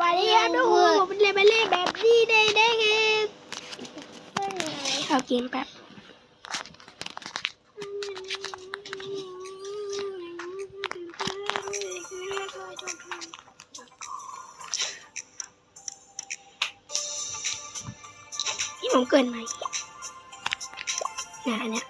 วัสดีครับทุกคนผมเลยมาเล่นแบบนี้ได้ได้ไงเอาเกมแป๊บนี่ผมเกินไหมเนี่ยอันเนี่ย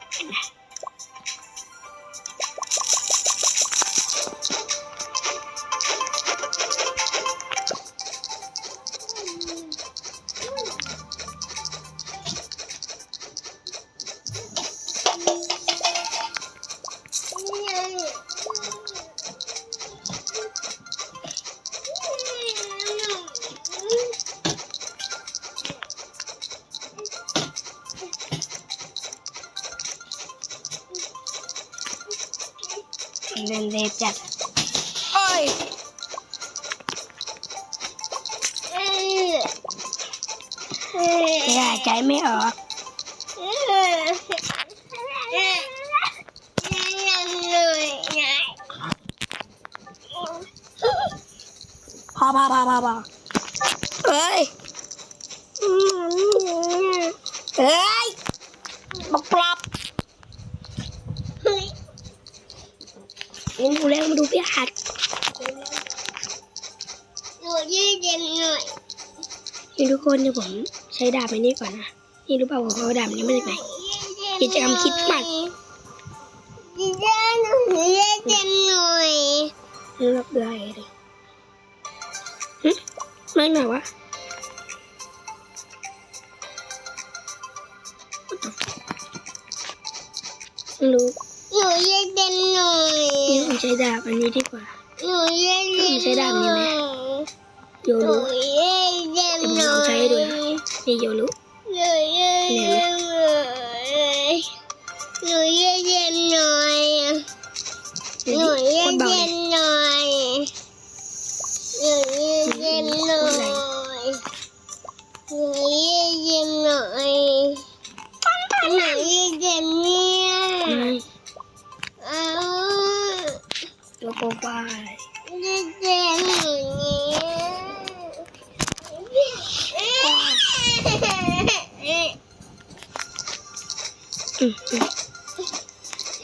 มเล่นเล่นจัดโอ้ยอย่าใจไม่ออกพอพอพอพอพอเฮ้ยเฮ้ยบอกปรับ นี่ดูแล้วมาดูพี่หัดนี่ทุกคนเดี๋ยวผมใช้ดาบไปนี่ก่อนนะ นี่รู้เปล่าผมเอาดาบนี้มาจากไหนกิจกรรมคิดมากเลือกได้เลยหึไม่หน่อยวะ ใช้ดาบอันนี้ดีกว่าโยรุนี่โยรุหนูยืนเย็นหน่ อืมอืม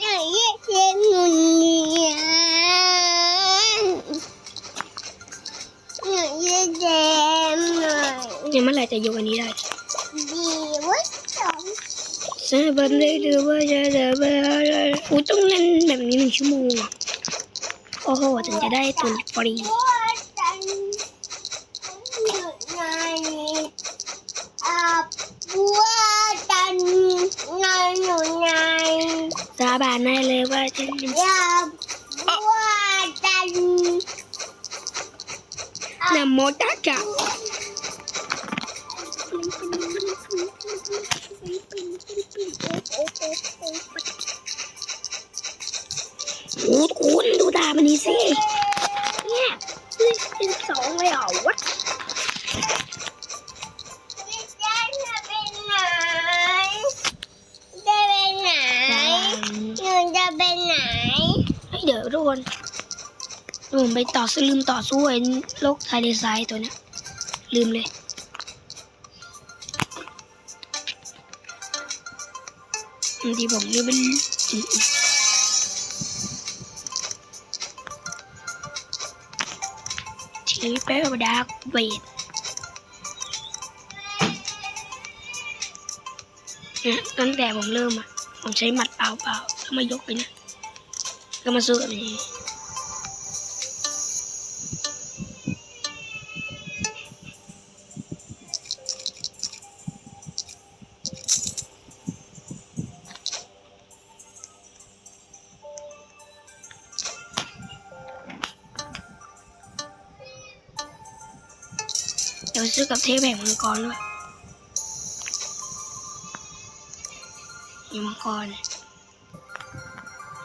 หนูยืนเย็นหนูเนี่ยหนูยืนเย็นหน่อยยังเมื่อไหร่จะยกอันนี้ได้ดีเว้ยสองซาบันได้ดูว่าจะจะไปอะไรกูต้องเล่นแบบนี้หนึ่งชั่วโมงอะโอ้โหถึงจะได้ตัวนี้ฟรี นโมตัสสะโอ้คุณดูดามันนี้สิเนี่ยสิบสองเลยเหรอวะดิฉันจะไปไหนจะไปไหนหนูจะไปไหนเฮ้ยเดี๋ยวทุกคน ผมไปต่อสู้ลืมต่อสู้ไอ้โลกทะเลทรายตัวเนี้ยลืมเลยบางทีผมลืมเป็นอืมชีวิตแป๊บดาร์กเวทเนี่ยตั้งแต่ผมเริ่มอะ ผมใช้หมัดเปล่าๆแล้วมายกไปนะ ก็มาสู้กับมัน ดี๋ยวซื้อกับเทพแห่งมังกรด้วยมีมังกร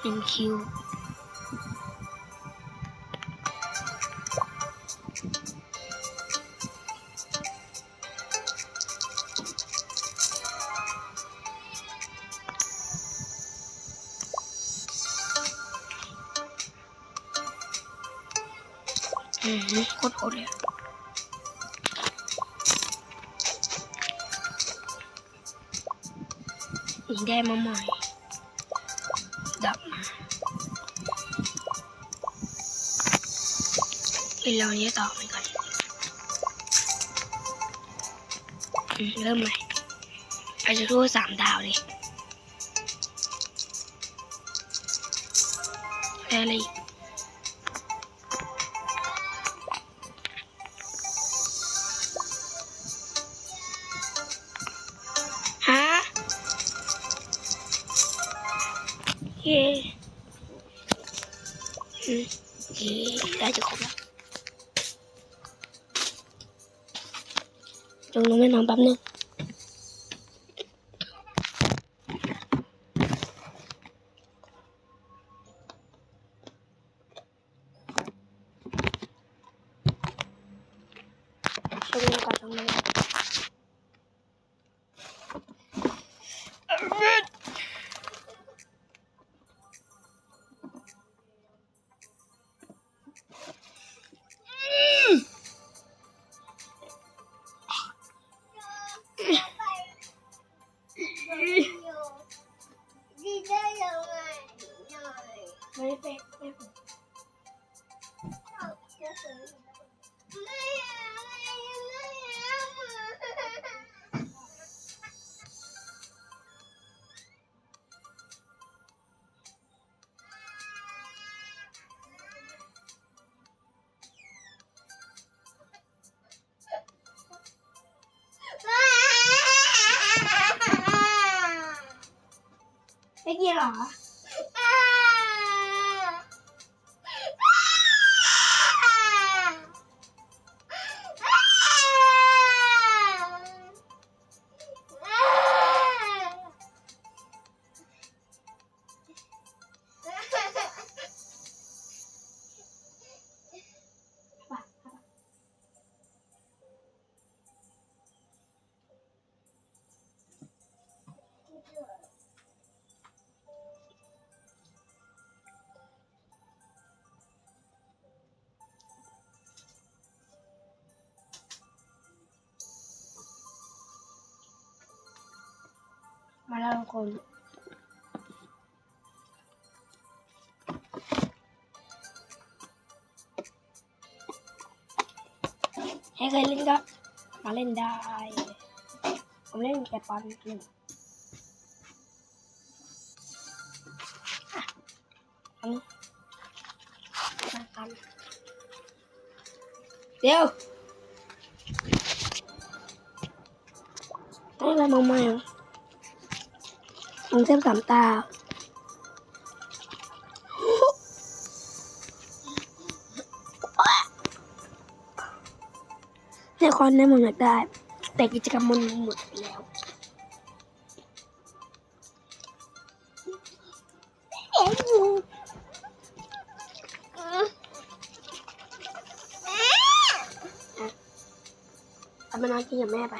หนึ่งคิว นี่ได้มาใหม่ดับมาเดี๋ยวเราจะต่อไปก่อนเริ่มใหม่อาจจะรู้สามดาวเลยได้อะไรอีก จงลงแม่ ไม่เป็นไม่เป็น 5 คน ให้ใครเล่นก็มาเล่นได้ ผมเล่นแค่ปอนหนึ่งอันนี้มากันเดี๋ยว Đây là màu mèo มันเส้นสามตาในคอนนี้หมันอยากได้ แต่กิจกรรมมันหมดไปแล้วเอามานอนกินกับแม่ไป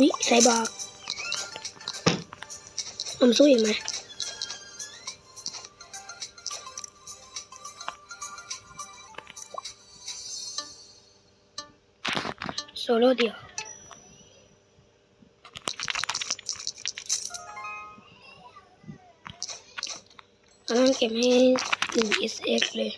นี่ใส่บอกผมสู้อีกไหมโซโล่เดียวอันนั้นเก็บให้หนึ่ง SX เลย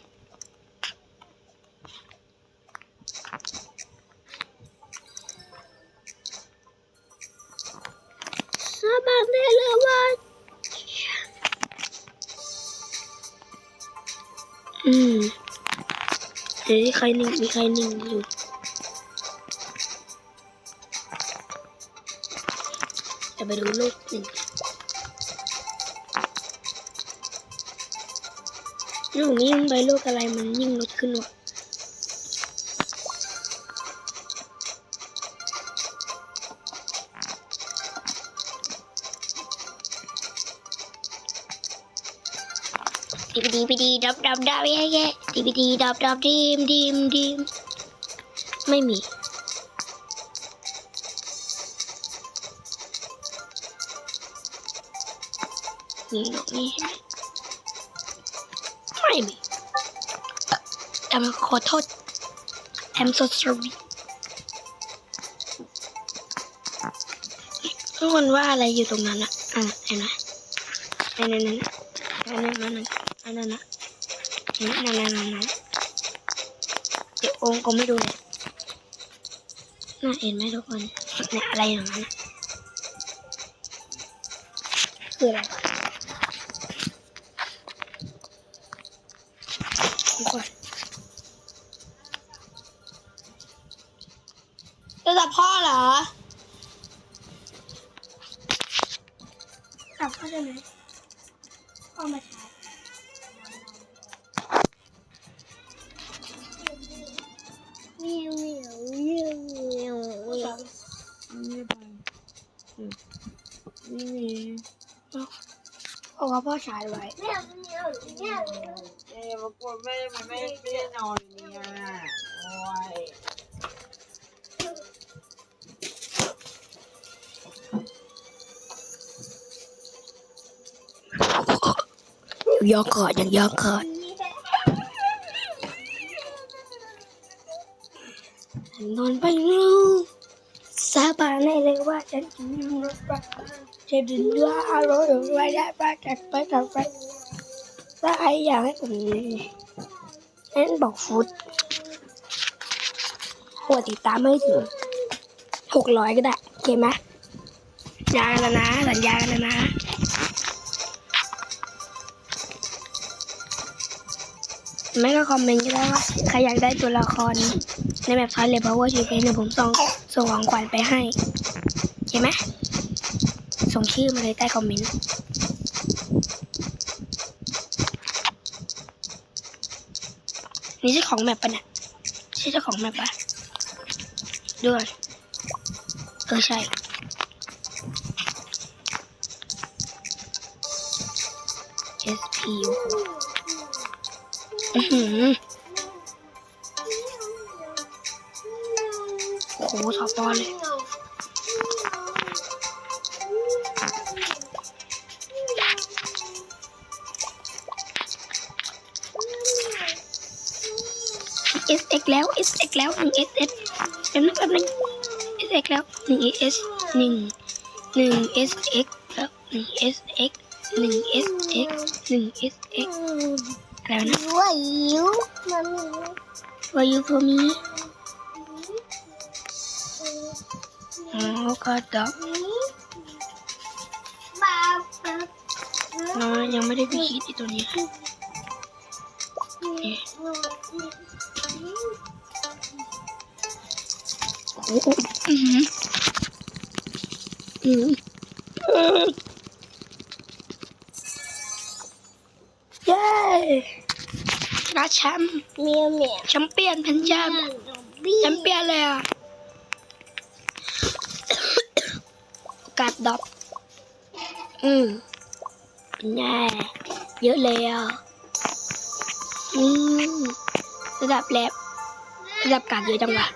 เฮ้ยใครหนึ่งมีใครหนึ่งอยู่จะไปดูลูกหนึ่งลูกนี้มันไปลูกอะไรมันยิ่งลดขึ้นวะ ดีดีดีดับดับดับแย่แย่ดีดีดับดับดีมดีมดีมไม่มีนี่นกนี่ใช่ไหมไม่มีแต่มขอโทษ I'm so sorry ทุกคนว่าอะไรอยู่ตรงนั้นอะอะเห็นไหมอันนั้นน่นนั้นอันนั้น อันนั้นนะนั่นนั่นนั่นนั่นเดี๋ยวองค์ก็ไม่ดูเลยน่าเห็นไหมทุกคนเนี่ยอะไรอย่างนั้นคืออะไร ไม่มีเพราะว่าพ่อใช้ไว้เมียวเมียวเมียวเอ๊ะมากวนแม่มันไม่ไม่ได้นอนเนี่ยโอ้ยยอกกอดยังยอกกอดนอนไปลูก มาแน่เลยว่าฉันจะนั่งรถไฟจะดึงว่ารถไฟได้ป้าจัดไปจัดไปถ้าใครอยากให้ผมนั่นบอกฟุตหัวติดตามไม่ถึงหกร้อยก็ได้โอเคไหมยากันแล้วนะ สัญญากันแล้วนะ ไม่ก็คอมเมนต์ก็ได้ว่าใครอยากได้ตัวละครในแบบทอยเล p พาวเวอร์ชีเนเดี๋ยผมส่งส่งของขวัญไปให้เห็นไหมส่งชื่อมาเลยใต้คอมเมนต์นี่ใช่ของแมปปะเนี่ยใช่เจ้าของแมปปะด้วยเออใช่ S P U อือหือ โอ้สปอเลยเอสเอ็กแล้วเอสเอ็กแล้วหนึ่งเอสเอสแป๊นึงแป๊บนึงเอสเอ็กแล้วหนึ่งเอสหนึ่งหนึ่งเอสเอ็กแล้วหนึ่งเอสเอ็กหนึ่งเอสเอ็กหนึ่งเอสเอ็ก からね。What you, mommy? What you for me? うん、わかった。あやめれび引いてたね。ねおお、うん。うん。Yay! อเย้ราแชมป์เมียวเมียวแชมเปี้ยนพันยามแชมเปี้ยนเลยอะกัดดอกอืมเป็นไงเยอะเลยอะอืมระดับแลบระดับการเยอะจังวะ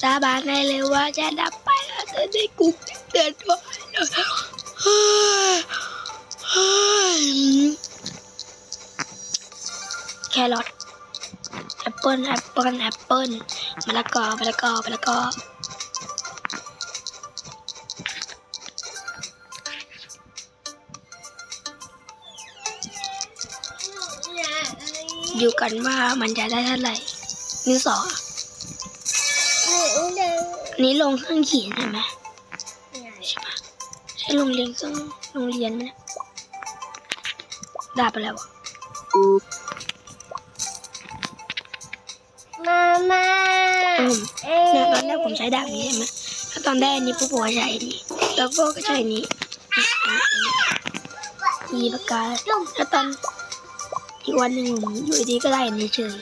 สาบานได้เลยว่าจะดับไปแล้วจะได้กุ๊กเดินด้วยเฮ้ยเฮ้ย แครอทแอปเปิ้ลแอปเปิ้ลแอปเปิ้ลมะละกอมะละกอมะละกอดูกันว่ามันจะได้เท่าไหร่นี่สองนี่ลงเครื่องเขียนใช่ไหมใช่ปะใช่ โรงเรียนเครื่องโรงเรียนไหมเนี่ยได้ไปแล้วอะมามาอืมเนี่ยตอนแรกผมใช้ดาบนี้ใช่ไหมแล้วตอนได้อันนี้ปุ๊บผมก็ใช้อันนี้แล้วก็ก็ใช้อันนี้อะอันนี้อันนี้มีปากกาแล้วตอนอีกวันหนึ่งผมอยู่ดีๆก็ได้อันนี้เฉย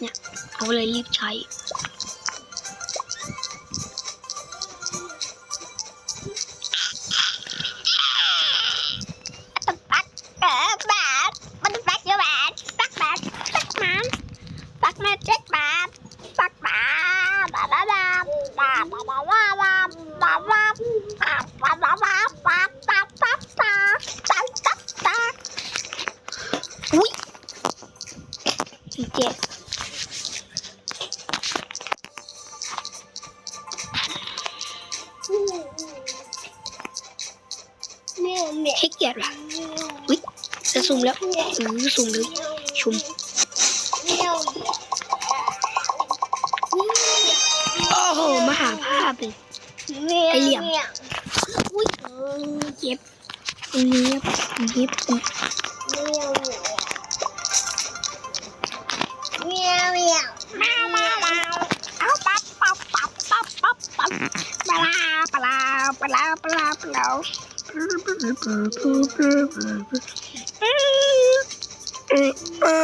เนี่ยเขาเลยรีบใช้ สูอสูงเลยชุมโอ้โหมหาภาพเลยไอเหลี่ยมเย็บเย็บเจ็บเมียวเมียวเมียวเมียวเอาปั๊บปั๊บปั๊บปั๊บปั๊บปั๊บปลาปลาปลาปลาปลาปลา Các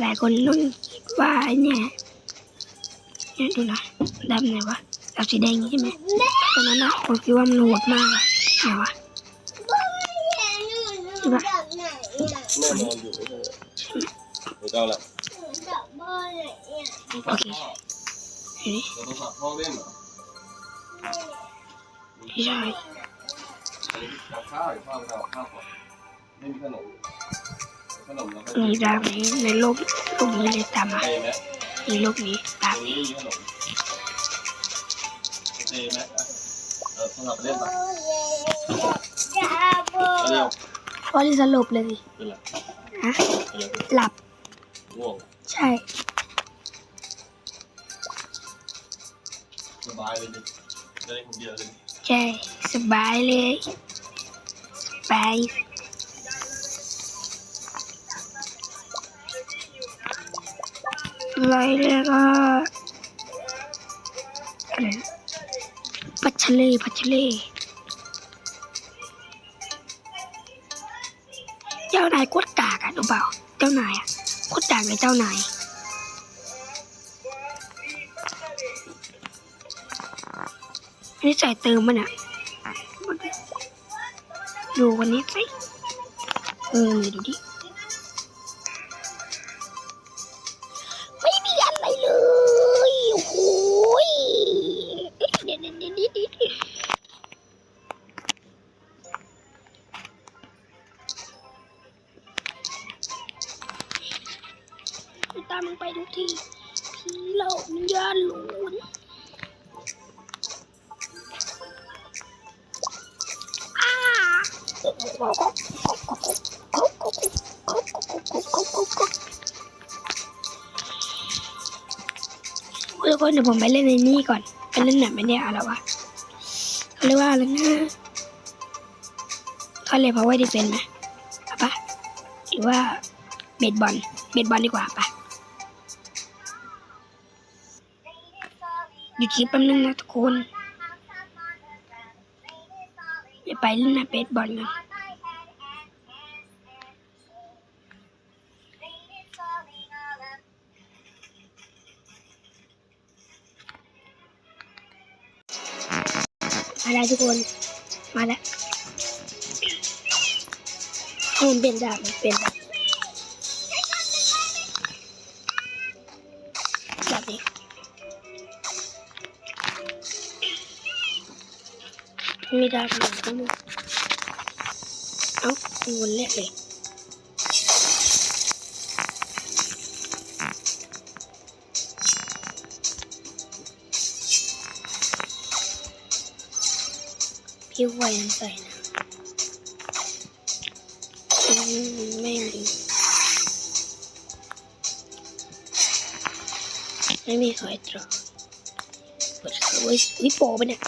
bạn còn nuôi và nha. Nhớ tôi nói Đâm này quá Tao chỉ đen như thế mẹ Tao nói nó Còn kêu âm luộc ma rồi Nào quá เดี๋ยวเอาละโอเคเห็นไหมเราต้องสับพ่อเล่นเหรอไม่ใช่กับข้าวอีกข้าวไปเอาข้าวก่อนไม่มีขนมขนมเราก็มีดาวนี้ในโลกโลกนี้เลยตามมาเตไหมในโลกนี้ตาตมรงนี้มีขนมเตไหมอะเออสลับเล่นไปเร็วเพราะที่สรุปเลยเป็นไรฮะเป็นไรหลับ ง่วงใช่ สบายเลยดิได้คนเดียวเลยใช่ สบายเลย สบายอะไรเนี่ยก็อะไรนะปัชชะเลปัชชะเลเจ้านายโคตรกากอะรู้เปล่าเจ้านายอะ โคตรกากเลยเจ้านายอันนี้ใส่เติมมันอะดูวันนี้สิเออดูดิ ตามมึงไปทุกทีผีเหล่าวิญญาณหลอนทุกคนเดี๋ยวผมไปเล่นในนี่ก่อน ไปเล่นไหนไม่ได้อะไรวะเขาเรียกว่าอะไรนะเขาเรียก power defense ไหมเอาปะหรือว่าเบสบอล เบสบอลดีกว่าปะ ดคลิปแป๊บนึงนะทุกคนเดี๋ยวไปเล่นนะเบสบอลกันมาแล้วทุกคน มาแล้วให้มันเป็นดาบมันเป็นดาบ มีดาบหนึ่งก็มีเอ้าวนเละเลยพี่ไวยังใส่นะอืมไม่มีไม่มีหอยตรอเปิดเขาไว้วิโปไปเนี่ย